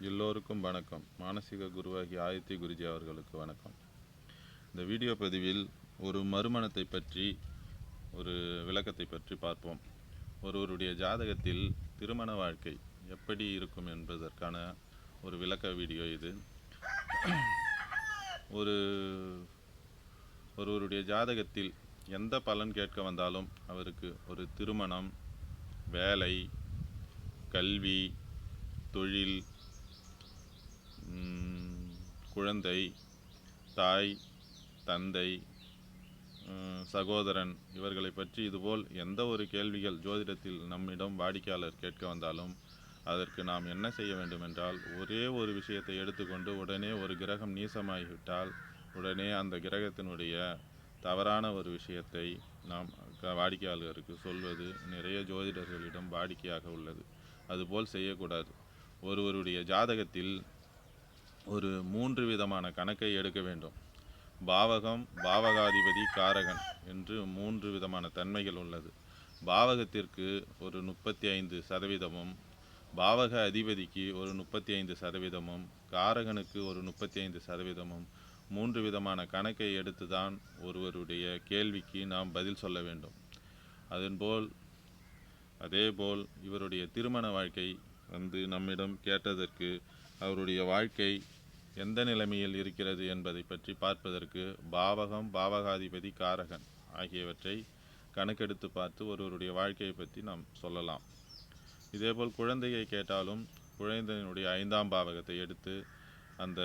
எல்லோருக்கும் வணக்கம். மானசீக குருவாகி ஆயத்தி குருஜி அவர்களுக்கு வணக்கம். இந்த வீடியோ பதிவில் ஒரு மறுமணத்தை பற்றி ஒரு விளக்கத்தை பற்றி பார்ப்போம். ஒருவருடைய ஜாதகத்தில் திருமண வாழ்க்கை எப்படி இருக்கும் என்பதற்கான ஒரு விளக்க வீடியோ இது. ஒரு ஒருவருடைய ஜாதகத்தில் எந்த பலன் கேட்க வந்தாலும் அவருக்கு ஒரு திருமணம் வேலை கல்வி தொழில் குழந்தை தாய் தந்தை சகோதரன் இவர்களை பற்றி இதுபோல் எந்த ஒரு கேள்விகள் ஜோதிடத்தில் நம்மிடம் வாடிக்கையாளர் கேட்க வந்தாலும் அதற்கு நாம் என்ன செய்ய வேண்டும் என்றால் ஒரே ஒரு விஷயத்தை எடுத்துக்கொண்டு உடனே ஒரு கிரகம் நீசமாகிவிட்டால் உடனே அந்த கிரகத்தினுடைய தவறான ஒரு விஷயத்தை நாம் க- வாடிக்கையாளருக்கு சொல்வது நிறைய ஜோதிடர்களிடம் வாடிக்கையாக உள்ளது. அதுபோல் செய்யக்கூடாது. ஒருவருடைய ஜாதகத்தில் ஒரு மூன்று விதமான கணக்கை எடுக்க வேண்டும். பாவகம் பாவகாதிபதி காரகன் என்று மூன்று விதமான தன்மைகள் உள்ளது. பாவகத்திற்கு ஒரு முப்பத்தி ஐந்து சதவீதமும் பாவக அதிபதிக்கு ஒரு முப்பத்தி ஐந்து சதவீதமும் காரகனுக்கு ஒரு முப்பத்தி ஐந்து சதவீதமும் மூன்று விதமான கணக்கை எடுத்துதான் ஒருவருடைய கேள்விக்கு நாம் பதில் சொல்ல வேண்டும். அதன்போல் அதேபோல் இவருடைய திருமண வாழ்க்கை வந்து நம்மிடம் கேட்டதற்கு அவருடைய வாழ்க்கை எந்த நிலைமையில் இருக்கிறது என்பதை பற்றி பார்ப்பதற்கு பாவகம் பாவகாதிபதி காரகன் ஆகியவற்றை கணக்கெடுத்து பார்த்து ஒருவருடைய வாழ்க்கையை பற்றி நாம் சொல்லலாம். இதேபோல் குழந்தையை கேட்டாலும் குழந்தையினுடைய ஐந்தாம் பாவகத்தை எடுத்து அந்த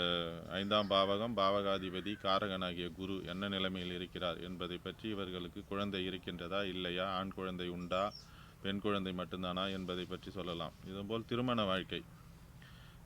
ஐந்தாம் பாவகம் பாவகாதிபதி காரகன் ஆகிய குரு என்ன நிலைமையில் இருக்கிறார் என்பதை பற்றி இவர்களுக்கு குழந்தை இருக்கின்றதா இல்லையா ஆண் குழந்தை உண்டா பெண் குழந்தை மட்டும்தானா என்பதை பற்றி சொல்லலாம். இதுபோல் திருமண வாழ்க்கை.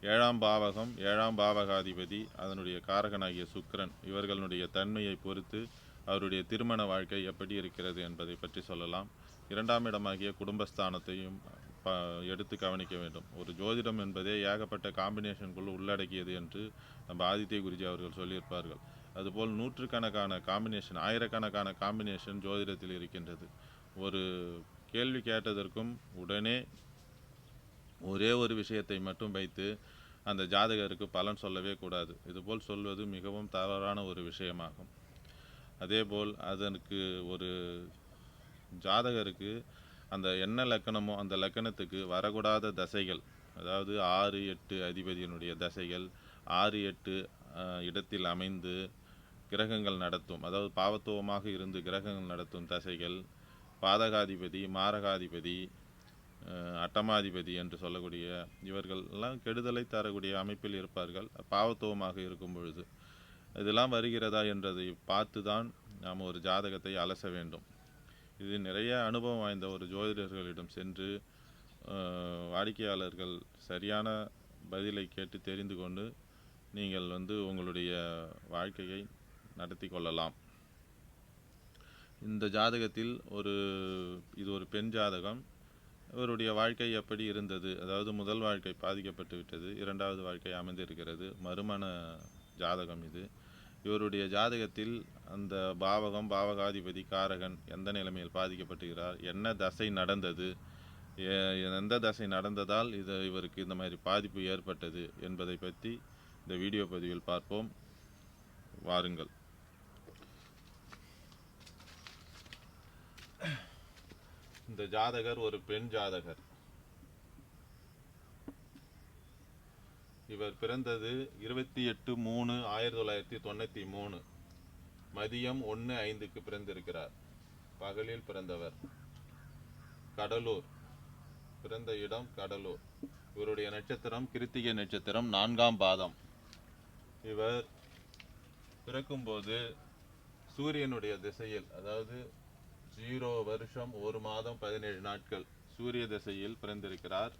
ஏழாம் பாவகம் ஏழாம் பாவகாதிபதி அதனுடைய காரகனாகிய சுக்கரன் இவர்களுடைய தன்மையை பொறுத்து அவருடைய திருமண வாழ்க்கை எப்படி இருக்கிறது என்பதை பற்றி சொல்லலாம். இரண்டாம் இடமாகிய குடும்பஸ்தானத்தையும் ப எடுத்து கவனிக்க வேண்டும். ஒரு ஜோதிடம் என்பதே ஏகப்பட்ட காம்பினேஷனுக்குள் உள்ளடக்கியது என்று நம்ம ஆதித்ய குருஜி அவர்கள் சொல்லியிருப்பார்கள். அதுபோல் நூற்றுக்கணக்கான காம்பினேஷன் ஆயிரக்கணக்கான காம்பினேஷன் ஜோதிடத்தில் இருக்கின்றது. ஒரு கேள்வி கேட்டதற்கும் உடனே ஒரே ஒரு விஷயத்தை மட்டும் வைத்து அந்த ஜாதகருக்கு பலன் சொல்லவே கூடாது. இதுபோல் சொல்வது மிகவும் தவறான ஒரு விஷயமாகும். அதேபோல் அதற்கு ஒரு ஜாதகருக்கு அந்த என்ன லக்கணமோ அந்த லக்கணத்துக்கு வரக்கூடாத தசைகள் அதாவது ஆறு எட்டு அதிபதியினுடைய தசைகள் ஆறு எட்டு இடத்தில் அமைந்து கிரகங்கள் நடத்தும் அதாவது பாவத்துவமாக இருந்து கிரகங்கள் நடத்தும் தசைகள் பாதகாதிபதி மாரகாதிபதி அட்டமாதிபதி என்று சொல்லக்கூடிய இவர்கள் எல்லாம் கெடுதலை தரக்கூடிய அமைப்பில் இருப்பார்கள். பாவத்துவமாக இருக்கும் பொழுது. இதெல்லாம் வருகிறதா என்றதை பார்த்து தான் நாம் ஒரு ஜாதகத்தை அலச வேண்டும். இது நிறைய அனுபவம் வாய்ந்த ஒரு ஜோதிடர்களிடம் சென்று வாடிக்கையாளர்கள் சரியான பதிலை கேட்டு தெரிந்து கொண்டு நீங்கள் வந்து உங்களுடைய வாழ்க்கையை நடத்தி கொள்ளலாம். இந்த ஜாதகத்தில் ஒரு இது ஒரு பெண் ஜாதகம். இவருடைய வாழ்க்கை எப்படி இருந்தது? அதாவது முதல் வாழ்க்கை பாதிக்கப்பட்டு விட்டது. இரண்டாவது வாழ்க்கை அமைந்திருக்கிறது. மறுமண ஜாதகம் இது. இவருடைய ஜாதகத்தில் அந்த பாவகம் பாவகாதிபதி காரகன் எந்த நிலைமையில் பாதிக்கப்பட்டுகிறார்? என்ன தசை நடந்தது? எந்த தசை நடந்ததால் இது இவருக்கு இந்த மாதிரி பாதிப்பு ஏற்பட்டது என்பதை பற்றி இந்த வீடியோ பதிவில் பார்ப்போம். வாருங்கள். இந்த ஜாதகர் ஒரு பெண் ஜாதகர். இவர் பிறந்தது இருபத்தி எட்டு மூணு ஆயிரத்தி தொள்ளாயிரத்தி தொண்ணூற்றி மூணு. மதியம் ஒன்று ஐந்துக்கு பிறந்திருக்கிறார். பகலில் பிறந்தவர். கடலூர். பிறந்த இடம் கடலூர். இவருடைய நட்சத்திரம் கிருத்திகை நட்சத்திரம் நான்காம் பாதம். இவர் பிறக்கும்போது சூரியனுடைய திசையில் அதாவது ஜீரோ வருஷம் ஒரு மாதம் பதினேழு நாட்கள். சூரிய திசையில் பிறந்திருக்கிறார்.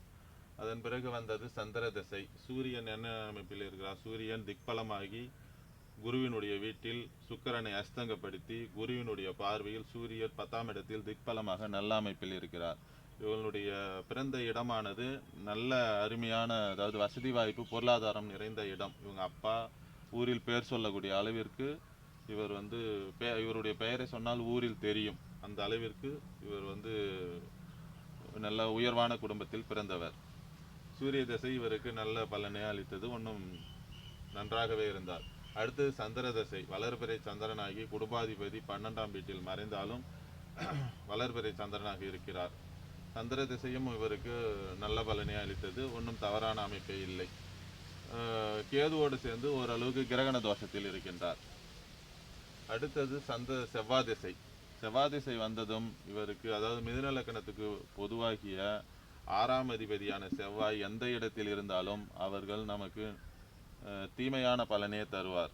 அதன் பிறகு வந்தது சந்திர திசை. சூரியன் என்ன அமைப்பில் இருக்கிறார்? சூரியன் திக்பலமாகி குருவினுடைய வீட்டில் சுக்கரனை அஸ்தங்கப்படுத்தி குருவினுடைய பார்வையில் சூரியர் பத்தாம் இடத்தில் திக்பலமாக நல்ல அமைப்பில் இருக்கிறார். இவனுடைய பிறந்த இடமானது நல்ல அருமையான அதாவது வசதி வாய்ப்பு பொருளாதாரம் நிறைந்த இடம். இவங்க அப்பா ஊரில் பெயர் சொல்லக்கூடிய அளவிற்கு இவர் வந்து பே- இவருடைய பெயரை சொன்னால் ஊரில் தெரியும். அந்த அளவிற்கு இவர் வந்து நல்ல உயர்வான குடும்பத்தில் பிறந்தவர். சூரிய திசை இவருக்கு நல்ல பலனை அளித்தது. ஒன்றும் நன்றாகவே இருந்தார். அடுத்தது சந்திர தசை. வளர்பிறை சந்திரனாகி குடும்பாதிபதி பன்னெண்டாம் வீட்டில் மறைந்தாலும் வளர்பிறை சந்திரனாக இருக்கிறார். சந்திர திசையும் இவருக்கு நல்ல பலனை அளித்தது. ஒன்றும் தவறான அமைப்பே இல்லை. கேதுவோடு சேர்ந்து ஓரளவுக்கு கிரகண தோஷத்தில் இருக்கின்றார். அடுத்தது சந்த செவ்வாய் திசை. செவ்வாதிசை வந்ததும் இவருக்கு அதாவது மிதுன லக்கணத்துக்கு பொதுவாகிய ஆறாம் அதிபதியான செவ்வாய் எந்த இடத்தில் இருந்தாலும் அவர்கள் நமக்கு தீமையான பலனே தருவார்.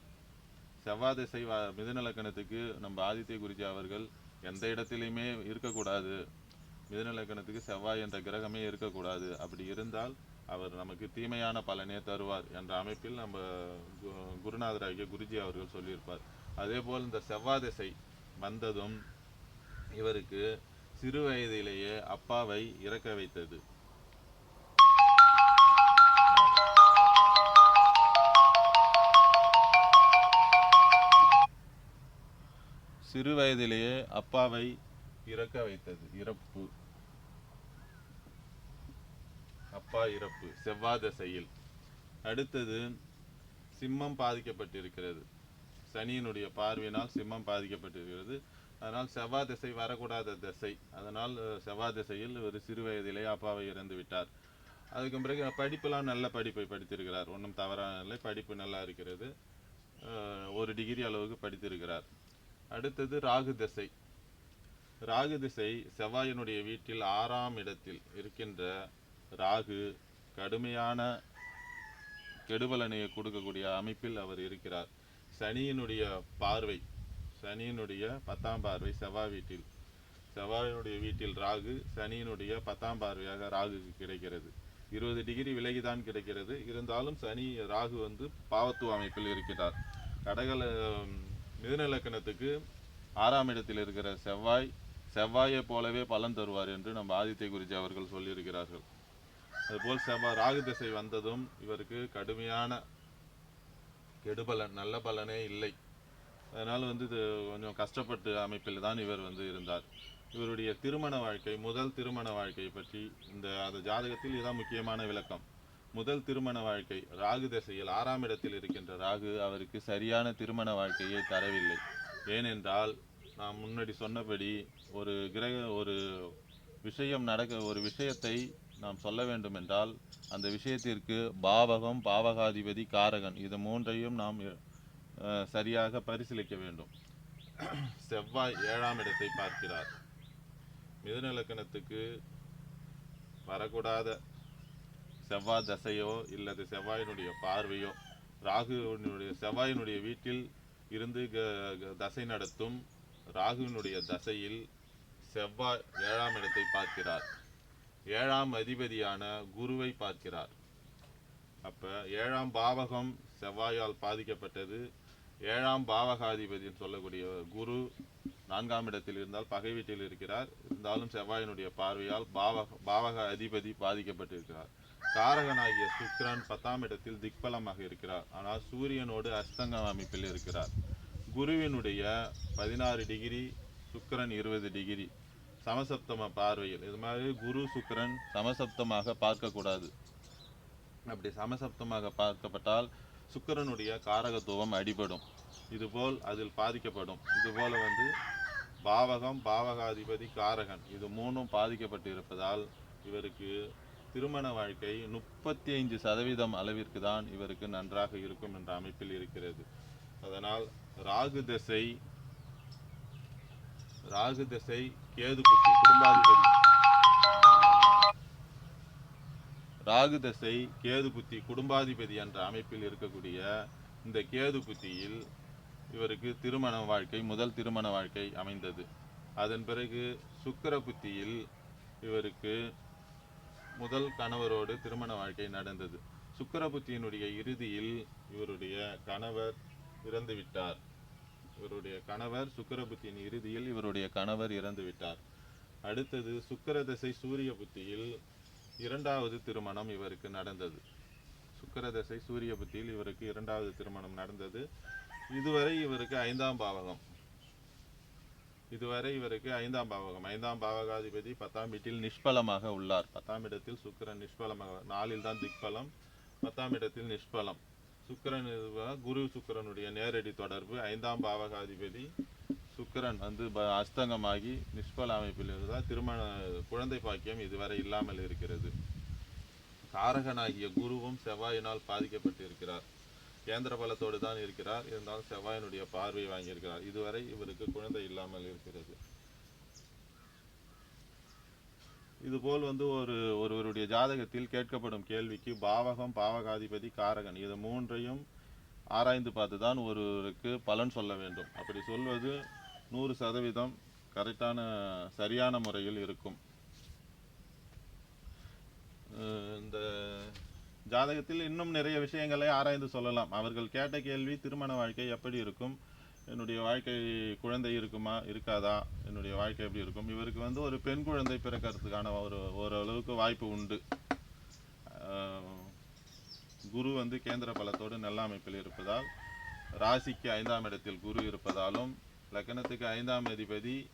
செவ்வாதிசை வா வ- மிதுன லக்கணத்துக்கு நம்ம ஆதித்ய குருஜி அவர்கள் எந்த இடத்திலையுமே இருக்கக்கூடாது. மிதுன லக்கணத்துக்கு செவ்வாய் என்ற கிரகமே இருக்கக்கூடாது. அப்படி இருந்தால் அவர் நமக்கு தீமையான பலனே தருவார் என்ற அமைப்பில் நம்ம கு- குருநாதராகிய குருஜி அவர்கள் சொல்லியிருப்பார். அதே போல் இந்த செவ்வாதிசை வந்ததும் இவருக்கு சிறு வயதிலேயே அப்பாவை இறக்க வைத்தது. சிறு வயதிலேயே அப்பாவை இறக்க வைத்தது. இறப்பு. அப்பா இறப்பு. செவ்வாய் திசையில். அடுத்தது சிம்மம் பாதிக்கப்பட்டிருக்கிறது. சனியினுடைய பார்வையினால் சிம்மம் பாதிக்கப்பட்டிருக்கிறது. அதனால் செவ்வாய் திசை வரக்கூடாத திசை. அதனால் செவ்வாய் திசையில் ஒரு சிறு வயதிலே அப்பாவை இறந்து விட்டார். அதுக்கு பிறகு படிப்பெல்லாம் நல்ல படிப்பை படித்திருக்கிறார். ஒன்றும் தவறான இல்லை. படிப்பு நல்லா இருக்கிறது. ஒரு டிகிரி அளவுக்கு படித்திருக்கிறார். அடுத்தது ராகு திசை. ராகு திசை செவ்வாயினுடைய வீட்டில் ஆறாம் இடத்தில் இருக்கின்ற ராகு கடுமையான கெடுபலனையை கொடுக்கக்கூடிய அமைப்பில் அவர் இருக்கிறார். சனியினுடைய பார்வை சனியினுடைய பத்தாம் பார்வை செவ்வாய் வீட்டில். செவ்வாயினுடைய வீட்டில் ராகு சனியினுடைய பத்தாம் பார்வையாக ராகுக்கு கிடைக்கிறது. இருபது டிகிரி விலகிதான் கிடைக்கிறது. இருந்தாலும் சனி ராகு வந்து பாவத்துவ அமைப்பில் இருக்கிறார். கடகல மிதுநிலக்கணத்துக்கு ஆறாம் இடத்தில் இருக்கிற செவ்வாய் செவ்வாயை போலவே பலன் தருவார் என்று நம்ம ஆதித்ய குருஜி அவர்கள் சொல்லியிருக்கிறார்கள். அதுபோல் செவ்வாய் ராகு திசை வந்ததும் இவருக்கு கடுமையான கெடுபலன் நல்ல பலனே இல்லை. அதனால் வந்து இது கொஞ்சம் கஷ்டப்பட்டு அமைப்பில் தான் இவர் வந்து இருந்தார். இவருடைய திருமண வாழ்க்கை முதல் திருமண வாழ்க்கை பற்றி இந்த அந்த ஜாதகத்தில் இதுதான் முக்கியமான விளக்கம். முதல் திருமண வாழ்க்கை ராகு திசையில் ஆறாம் இடத்தில் இருக்கின்ற ராகு அவருக்கு சரியான திருமண வாழ்க்கையை தரவில்லை. ஏனென்றால் நான் முன்னாடி சொன்னபடி ஒரு கிரக ஒரு விஷயம் நடக்க ஒரு விஷயத்தை நாம் சொல்ல வேண்டும் என்றால் அந்த விஷயத்திற்கு பாவகம் பாவகாதிபதி காரகன் இது மூன்றையும் நாம் சரியாக பரிசீலிக்க வேண்டும். செவ்வாய் ஏழாம் இடத்தை பார்க்கிறார். மிதுநிலக்கணத்துக்கு வரக்கூடாத செவ்வாய் தசையோ இல்லது செவ்வாயினுடைய பார்வையோ ராகுவினுடைய செவ்வாயினுடைய வீட்டில் இருந்து க- க- தசை நடத்தும் ராகுவினுடைய தசையில் செவ்வாய் ஏழாம் இடத்தை பார்க்கிறார். ஏழாம் அதிபதியான குருவை பார்க்கிறார். அப்போ ஏழாம் பாவகம் செவ்வாயால் பாதிக்கப்பட்டது. ஏழாம் பாவகாதிபதினு சொல்லக்கூடிய குரு நான்காம் இடத்தில் இருந்தால் பகை வீட்டில் இருக்கிறார். இருந்தாலும் செவ்வாயினுடைய பார்வையால் பாவக பாவக அதிபதி பாதிக்கப்பட்டிருக்கிறார். காரகனாகிய சுக்கிரன் பத்தாம் இடத்தில் திக்பலமாக இருக்கிறார். ஆனால் சூரியனோடு அஸ்தங்க அமைப்பில் இருக்கிறார். குருவினுடைய பதினாறு டிகிரி சுக்கிரன் இருபது டிகிரி. சமசப்தம பார்வையில். இது மாதிரி குரு சுக்கிரன் சமசப்தமாக பார்க்கக்கூடாது. அப்படி சமசப்தமாக பார்க்கப்பட்டால் சுக்கிரனுடைய காரகத்துவம் அடிபடும். இதுபோல் அதில் பாதிக்கப்படும். இதுபோல வந்து பாவகம் பாவகாதிபதி காரகன் இது மூணும் பாதிக்கப்பட்டு இருப்பதால் இவருக்கு திருமண வாழ்க்கை முப்பத்தி ஐந்து சதவீதம் அளவிற்கு தான் இவருக்கு நன்றாக இருக்கும் என்ற அமைப்பில் இருக்கிறது. அதனால் ராகு திசை ராகு திசை கேது புத்தி குடும்பாதிபதி. ராகு தசை கேது புத்தி குடும்பாதிபதி என்ற அமைப்பில் இருக்கக்கூடிய இந்த கேது புத்தியில் இவருக்கு திருமண வாழ்க்கை முதல் திருமண வாழ்க்கை அமைந்தது. அதன் பிறகு சுக்கர புத்தியில் இவருக்கு முதல் கணவரோடு திருமண வாழ்க்கை நடந்தது. சுக்கர புத்தியினுடைய இறுதியில் இவருடைய கணவர் இறந்துவிட்டார். இவருடைய கணவர் சுக்கிர புத்தியின் இறுதியில் இவருடைய கணவர் இறந்து விட்டார். அடுத்தது சுக்கிர தசை சூரிய புத்தியில் இரண்டாவது திருமணம் இவருக்கு நடந்தது. சுக்கிர தசை சூரிய புத்தியில் இவருக்கு இரண்டாவது திருமணம் நடந்தது. இதுவரை இவருக்கு ஐந்தாம் பாவகம். இதுவரை இவருக்கு ஐந்தாம் பாவகம். ஐந்தாம் பாவகாதிபதி பத்தாம் வீட்டில் நிஷ்பலமாக உள்ளார். பத்தாம் இடத்தில் சுக்கரன் நிஷ்பலமாக நாளில் தான் திக்பலம். பத்தாம் இடத்தில் நிஷ்பலம். சுக்கிரன் இதுவா- குரு சுக்கிரனுடைய நேரடி தொடர்பு. ஐந்தாம் பாவகாதிபதி சுக்கரன் வந்து ப- அஸ்தங்கமாகி நிஷ்பல அமைப்பில் இருந்தால் திருமண குழந்தை பாக்கியம் இதுவரை இல்லாமல் இருக்கிறது. காரகனாகிய குருவும் செவ்வாயினால் பாதிக்கப்பட்டு இருக்கிறார் கேந்திர பலத்தோடு தான் இருக்கிறார். இருந்தாலும் செவ்வாயினுடைய பார்வை வாங்கியிருக்கிறார். இதுவரை இவருக்கு குழந்தை இல்லாமல் இருக்கிறது. இதுபோல் வந்து ஒரு ஒருவருடைய ஜாதகத்தில் கேட்கப்படும் கேள்விக்கு பாவகம் பாவகாதிபதி காரகன் இது மூன்றையும் ஆராய்ந்து பார்த்து தான் ஒருவருக்கு பலன் சொல்ல வேண்டும். அப்படி சொல்வது நூறு சதவீதம் கரெக்டான சரியான முறையில் இருக்கும். இந்த ஜாதகத்தில் இன்னும் நிறைய விஷயங்களை ஆராய்ந்து சொல்லலாம். அவர்கள் கேட்ட கேள்வி திருமண வாழ்க்கை எப்படி இருக்கும்? என்னுடைய வாழ்க்கை குழந்தை இருக்குமா இருக்காதா? என்னுடைய வாழ்க்கை எப்படி இருக்கும்? இவருக்கு வந்து ஒரு பெண் குழந்தை பிறக்கிறதுக்கான ஒரு ஓரளவுக்கு வாய்ப்பு உண்டு. குரு வந்து கேந்திர பலத்தோடு நல்ல அமைப்பில் இருப்பதால் ராசிக்கு ஐந்தாம் இடத்தில் குரு இருப்பதாலும் லக்னத்துக்கு ஐந்தாம் அதிபதி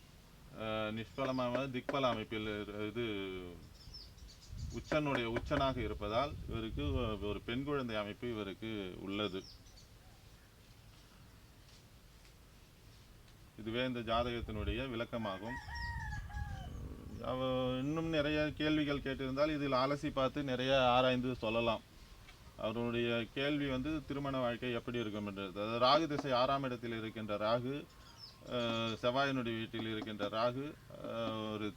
நிஷ்பலமாக திக்பல அமைப்பில் இரு- இது உச்சனுடைய உச்சனாக இருப்பதால் இவருக்கு ஒரு பெண் குழந்தை அமைப்பு இவருக்கு உள்ளது. இதுவே இந்த ஜாதகத்தினுடைய விளக்கமாகும். அவ இன்னும் நிறைய கேள்விகள் கேட்டிருந்தால் இதில் அலசி பார்த்து நிறைய ஆராய்ந்து சொல்லலாம். அவருடைய கேள்வி வந்து திருமண வாழ்க்கை எப்படி இருக்கும் என்றது. அதாவது ராகு திசை ஆறாம் இடத்தில் இருக்கின்ற ராகு செவ்வாயினுடைய வீட்டில் இருக்கின்ற ராகு ஒரு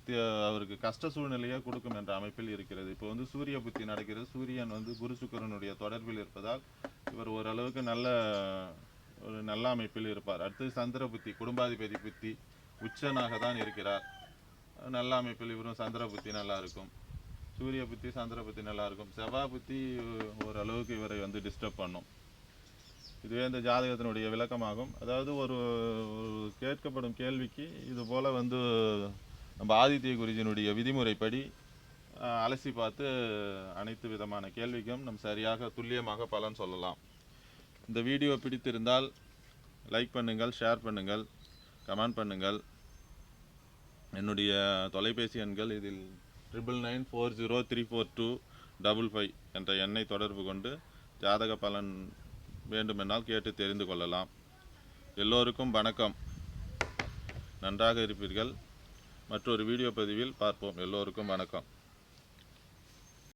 அவருக்கு கஷ்ட சூழ்நிலையை கொடுக்கும் என்ற அமைப்பில் இருக்கிறது. இப்போ வந்து சூரிய புத்தி நடக்கிறது. சூரியன் வந்து குரு சுக்கரனுடைய தொடர்பில் இருப்பதால் இவர் ஓரளவுக்கு நல்ல ஒரு நல்ல அமைப்பில் இருப்பார். அடுத்தது சந்திர புத்தி குடும்பாதிபதி புத்தி உச்சனாக தான் இருக்கிறார். நல்ல அமைப்பில் இவரும் சந்திர புத்தி நல்லா இருக்கும். சூரிய புத்தி சந்திர புத்தி நல்லா இருக்கும். செவ்வாய் புத்தி ஓரளவுக்கு இவரை வந்து டிஸ்டர்ப் பண்ணும். இதுவே இந்த ஜாதகத்தினுடைய விளக்கமாகும். அதாவது ஒரு கேட்கப்படும் கேள்விக்கு இது போல் வந்து நம்ம ஆதித்ய குருஜினுடைய விதிமுறைப்படி அலசி பார்த்து அனைத்து விதமான கேள்விக்கும் நம் சரியாக துல்லியமாக பலன் சொல்லலாம். இந்த வீடியோ பிடித்திருந்தால் லைக் பண்ணுங்கள் ஷேர் பண்ணுங்கள் கமெண்ட் பண்ணுங்கள். என்னுடைய தொலைபேசி எண்கள் இதில் triple nine four zero three four two double five என்ற எண்ணை தொடர்பு கொண்டு ஜாதக பலன் வேண்டுமென்றால் கேட்டு தெரிந்து கொள்ளலாம். எல்லோருக்கும் வணக்கம். நன்றாக இருப்பீர்கள். மற்றொரு வீடியோ பதிவில் பார்ப்போம். எல்லோருக்கும் வணக்கம்.